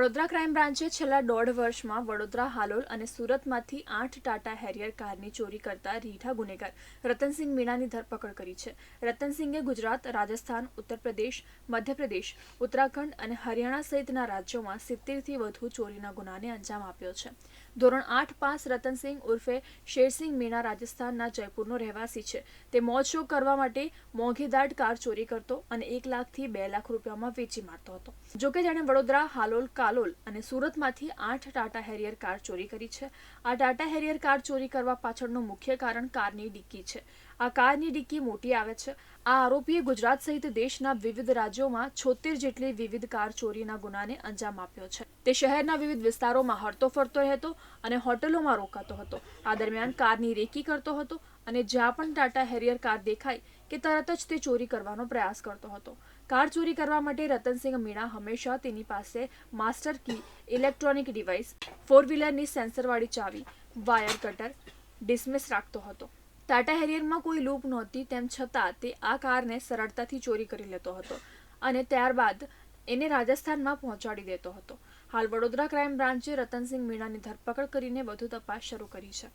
Crime બ્રાન્ચે છેલ્લા દોઢ વર્ષમાં વડોદરા, હાલોલ અને સુરતમાંથી આઠ ટાટા હેરિયર કારની ચોરી કરતા રીઠા ગુનેગાર રતનસિંહ મીણાની ધરપકડ કરી છે. રતનસિંહે ગુજરાત, રાજસ્થાન ઉત્તર પ્રદેશ મધ્યપ્રદેશ, ઉત્તરાખંડ અને હરિયાણા સહિતના રાજ્યોમાં સિત્તેરથી વધુ ચોરીના ગુનાને અંજામ આપ્યો છે. ધોરણ આઠ પાસ રતનસિંહ ઉર્ફે શેરસિંહ મીણા રાજસ્થાનના જયપુરનો રહેવાસી છે. તે મોજ શોખ કરવા માટે મોંઘીદાટ કાર ચોરી કરતો અને એક લાખથી બે લાખ રૂપિયામાં વેચી મારતો હતો. જોકે જાણે વડોદરા, હાલોલ કાલોલ અને સુરતમાંથી આઠ ટાટા હેરિયર કાર ચોરી કરી છે. આ ટાટા હેરિયર કાર ચોરી કરવા પાછળનું મુખ્ય કારણ કારની ડિક્કી છે. આ કારની ડિક્કી મોટી આવે છે. આ આરોપીએ ગુજરાત સહિત દેશના વિવિધ રાજ્યોમાં છોતેર જેટલી વિવિધ કાર ચોરીના ગુનાને અંજામ આપ્યો છે. તે શહેરના વિવિધ વિસ્તારોમાં હરતો ફરતો રહેતો અને હોટલોમાં રોકાતો હતો. આ દરમિયાન કારની રેકી કરતો હતો અને જ્યાં પણ ટાટા હેરિયર કાર દેખાય કે તરત જ તે ચોરી કરવાનો પ્રયાસ કરતો હતો. કાર ચોરી કરવા માટે રતનસિંહ મીણા હંમેશા તેની પાસે master key, electronic device, four વ્હીલરની સેન્સરવાળી ચાવી, વાયર કટર, ડિસમિસ રાખતો હતો. ટાટા હેરિયરમાં કોઈ લૂપ નહોતી, તેમ છતાં તે આ કારને સરળતાથી ચોરી કરી લેતો હતો અને ત્યારબાદ એને રાજસ્થાનમાં પહોંચાડી દેતો હતો. હાલ વડોદરા ક્રાઇમ બ્રાન્ચે રતનસિંહ મીણાની ધરપકડ કરીને વધુ તપાસ શરૂ કરી છે.